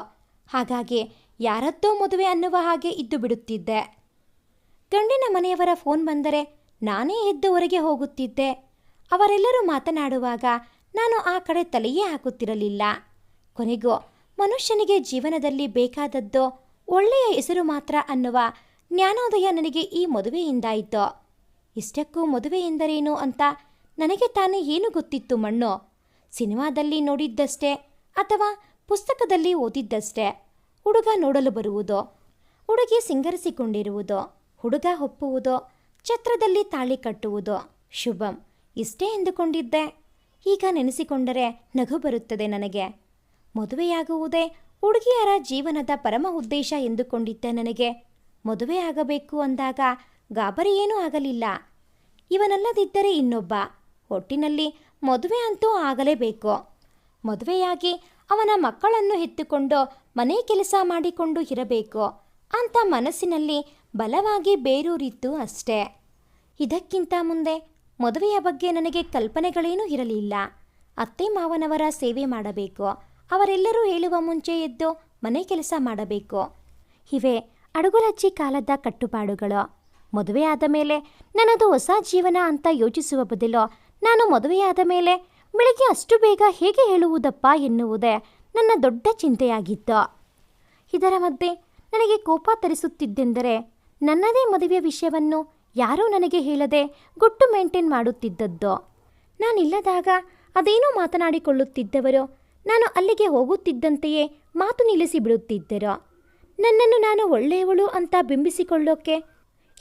ಹಾಗಾಗಿ ಯಾರದ್ದೋ ಮದುವೆ ಅನ್ನುವ ಹಾಗೆ ಇದ್ದು ಬಿಡುತ್ತಿದ್ದೆ. ಗಂಡಿನ ಮನೆಯವರ ಫೋನ್ ಬಂದರೆ ನಾನೇ ಎದ್ದು ಹೊರಗೆ ಹೋಗುತ್ತಿದ್ದೆ. ಅವರೆಲ್ಲರೂ ಮಾತನಾಡುವಾಗ ನಾನು ಆ ಕಡೆ ತಲೆಯೇ ಹಾಕುತ್ತಿರಲಿಲ್ಲ. ಕೊನೆಗೂ ಮನುಷ್ಯನಿಗೆ ಜೀವನದಲ್ಲಿ ಬೇಕಾದದ್ದು ಒಳ್ಳೆಯ ಹೆಸರು ಮಾತ್ರ ಅನ್ನುವ ಜ್ಞಾನೋದಯ ನನಗೆ ಈ ಮದುವೆಯಿಂದಾಯಿತು. ಇಷ್ಟಕ್ಕೂ ಮದುವೆ ಎಂದರೇನು ಅಂತ ನನಗೆ ತಾನೇ ಏನು ಗೊತ್ತಿತ್ತು ಮಣ್ಣು? ಸಿನಿಮಾದಲ್ಲಿ ನೋಡಿದ್ದಷ್ಟೇ ಅಥವಾ ಪುಸ್ತಕದಲ್ಲಿ ಓದಿದ್ದಷ್ಟೇ? ಹುಡುಗ ನೋಡಲು ಬರುವುದು? ಹುಡುಗಿ ಸಿಂಗರಿಸಿಕೊಂಡಿರುವುದು? ಹುಡುಗ ಒಪ್ಪುವುದು? ಛತ್ರದಲ್ಲಿ ತಾಳಿ ಕಟ್ಟುವುದು? ಶುಭಂ, ಇಷ್ಟೇ ಎಂದುಕೊಂಡಿದ್ದೆ. ಈಗ ನೆನೆಸಿಕೊಂಡರೆ ನಗು ಬರುತ್ತದೆ ನನಗೆ. ಮದುವೆಯಾಗುವುದೇ ಹುಡುಗಿಯರ ಜೀವನದ ಪರಮ ಉದ್ದೇಶ ಎಂದುಕೊಂಡಿದ್ದೆ ನನಗೆ. ಮದುವೆಯಾಗಬೇಕು ಅಂದಾಗ ಗಾಬರಿ ಏನೂ ಆಗಲಿಲ್ಲ. ಇವನಲ್ಲದಿದ್ದರೆ ಇನ್ನೊಬ್ಬ. ಒಟ್ಟಿನಲ್ಲಿ ಮದುವೆ ಅಂತೂ ಆಗಲೇಬೇಕು. ಮದುವೆಯಾಗಿ ಅವನ ಮಕ್ಕಳನ್ನು ಎತ್ತುಕೊಂಡು ಮನೆ ಕೆಲಸ ಮಾಡಿಕೊಂಡು ಇರಬೇಕು ಅಂತ ಮನಸ್ಸಿನಲ್ಲಿ ಬಲವಾಗಿ ಬೇರೂರಿತ್ತು ಅಷ್ಟೇ. ಇದಕ್ಕಿಂತ ಮುಂದೆ ಮದುವೆಯ ಬಗ್ಗೆ ನನಗೆ ಕಲ್ಪನೆಗಳೇನೂ ಇರಲಿಲ್ಲ. ಅತ್ತೆ ಮಾವನವರ ಸೇವೆ ಮಾಡಬೇಕು. ಅವರೆಲ್ಲರೂ ಹೇಳುವ ಮುಂಚೆ ಎದ್ದು ಮನೆ ಕೆಲಸ ಮಾಡಬೇಕು. ಇವೆ ಅಡುಗುಲಜ್ಜಿ ಕಾಲದ ಕಟ್ಟುಪಾಡುಗಳು. ಮದುವೆಯಾದ ಮೇಲೆ ನನ್ನದು ಹೊಸ ಜೀವನ ಅಂತ ಯೋಚಿಸುವ ಬದಲು ನಾನು ಮದುವೆಯಾದ ಮೇಲೆ ಬೆಳಗ್ಗೆ ಅಷ್ಟು ಬೇಗ ಹೇಗೆ ಹೇಳುವುದಪ್ಪ ಎನ್ನುವುದೇ ನನ್ನ ದೊಡ್ಡ ಚಿಂತೆಯಾಗಿತ್ತು. ಇದರ ಮಧ್ಯೆ ನನಗೆ ಕೋಪ ತರಿಸುತ್ತಿದ್ದೆಂದರೆ ನನ್ನದೇ ಮದುವೆಯ ವಿಷಯವನ್ನು ಯಾರೂ ನನಗೆ ಹೇಳದೆ ಗುಟ್ಟು ಮೇಂಟೈನ್ ಮಾಡುತ್ತಿದ್ದದ್ದು. ನಾನಿಲ್ಲದಾಗ ಅದೇನೋ ಮಾತನಾಡಿಕೊಳ್ಳುತ್ತಿದ್ದವರು ನಾನು ಅಲ್ಲಿಗೆ ಹೋಗುತ್ತಿದ್ದಂತೆಯೇ ಮಾತು ನಿಲ್ಲಿಸಿ ಬಿಡುತ್ತಿದ್ದರು. ನನ್ನನ್ನು ನಾನು ಒಳ್ಳೆಯವಳು ಅಂತ ಬಿಂಬಿಸಿಕೊಳ್ಳೋಕೆ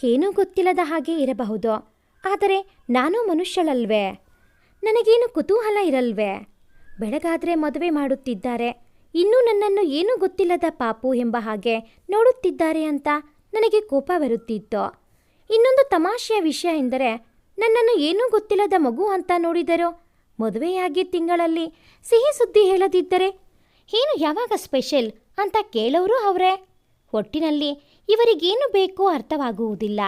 ಏನೂ ಗೊತ್ತಿಲ್ಲದ ಹಾಗೆ ಇರಬಹುದು. ಆದರೆ ನಾನು ಮನುಷ್ಯಳಲ್ವೇ? ನನಗೇನು ಕುತೂಹಲ ಇರಲ್ವೇ? ಬೆಳಗಾದ್ರೆ ಮದುವೆ ಮಾಡುತ್ತಿದ್ದಾರೆ. ಇನ್ನೂ ನನ್ನನ್ನು ಏನೂ ಗೊತ್ತಿಲ್ಲದ ಪಾಪು ಎಂಬ ಹಾಗೆ ನೋಡುತ್ತಿದ್ದಾರೆ ಅಂತ ನನಗೆ ಕೋಪ ಬರುತ್ತಿತ್ತು. ಇನ್ನೊಂದು ತಮಾಷೆಯ ವಿಷಯ ಎಂದರೆ, ನನ್ನನ್ನು ಏನೂ ಗೊತ್ತಿಲ್ಲದ ಮಗು ಅಂತ ನೋಡಿದರು ಮದುವೆಯಾಗಿ ತಿಂಗಳಲ್ಲಿ ಸಿಹಿ ಸುದ್ದಿ ಹೇಳದಿದ್ದರೆ ಏನು ಯಾವಾಗ ಸ್ಪೆಷಲ್ ಅಂತ ಕೇಳೋರು ಅವರೇ? ಒಟ್ಟಿನಲ್ಲಿ ಇವರಿಗೇನು ಬೇಕೋ ಅರ್ಥವಾಗುವುದಿಲ್ಲ.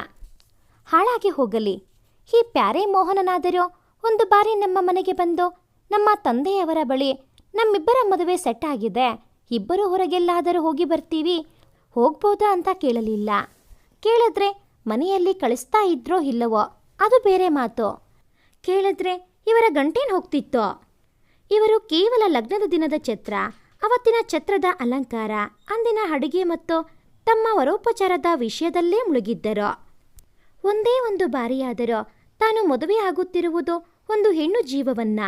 ಹಾಳಾಗಿ ಹೋಗಲಿ. ಈ ಪ್ಯಾರೆ ಮೋಹನನಾದರೂ, ಒಂದು ಬಾರಿ ನಮ್ಮ ಮನೆಗೆ ಬಂದು ನಮ್ಮ ತಂದೆಯವರ ಬಳಿ ನಮ್ಮಿಬ್ಬರ ಮದುವೆ ಸೆಟ್ ಆಗಿದೆ. ಇಬ್ಬರು ಹೊರಗೆಲ್ಲಾದರೂ ಹೋಗಿ ಬರ್ತೀವಿ. ಹೋಗ್ಬೋದಾ ಅಂತ ಕೇಳಲಿಲ್ಲ. ಕೇಳಿದ್ರೆ ಮನೆಯಲ್ಲಿ ಕಳಿಸ್ತಾ ಇದ್ರೋ ಇಲ್ಲವೋ, ಅದು ಬೇರೆ ಮಾತು. ಕೇಳಿದ್ರೆ ಇವರ ಗಂಟೇನು ಹೋಗ್ತಿತ್ತೋ? ಇವರು ಕೇವಲ ಲಗ್ನದ ದಿನದ ಛತ್ರ, ಅವತ್ತಿನ ಛತ್ರದ ಅಲಂಕಾರ, ಅಂದಿನ ಅಡುಗೆ ಮತ್ತು ತಮ್ಮ ವರೋಪಚಾರದ ವಿಷಯದಲ್ಲೇ ಮುಳುಗಿದ್ದರು. ಒಂದೇ ಒಂದು ಬಾರಿಯಾದರೂ ತಾನು ಮದುವೆ ಆಗುತ್ತಿರುವುದು ಒಂದು ಹೆಣ್ಣು ಜೀವವನ್ನ.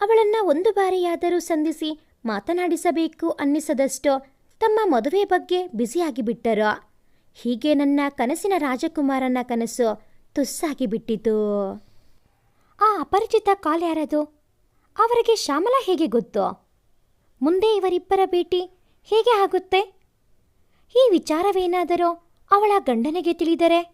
ಅವಳನ್ನ ಒಂದು ಬಾರಿಯಾದರೂ ಸಂಧಿಸಿ ಮಾತನಾಡಿಸಬೇಕು ಅನ್ನಿಸದಷ್ಟು ತಮ್ಮ ಮದುವೆ ಬಗ್ಗೆ ಬ್ಯುಸಿಯಾಗಿ ಬಿಟ್ಟರು ಹೀಗೆ ನನ್ನ ಕನಸಿನ ರಾಜಕುಮಾರನ ಕನಸು ತುಸ್ಸಾಗಿ ಬಿಟ್ಟಿತು. ಆ ಅಪರಿಚಿತ ಕಾಲ್ ಯಾರದು? ಅವರಿಗೆ ಶ್ಯಾಮಲ ಹೇಗೆ ಗೊತ್ತು? ಮುಂದೆ ಇವರಿಬ್ಬರ ಭೇಟಿ ಹೇಗೆ ಆಗುತ್ತೆ? ಈ ವಿಚಾರವೇನಾದರೂ ಅವಳ ಗಂಡನಿಗೆ ತಿಳಿದರೆ?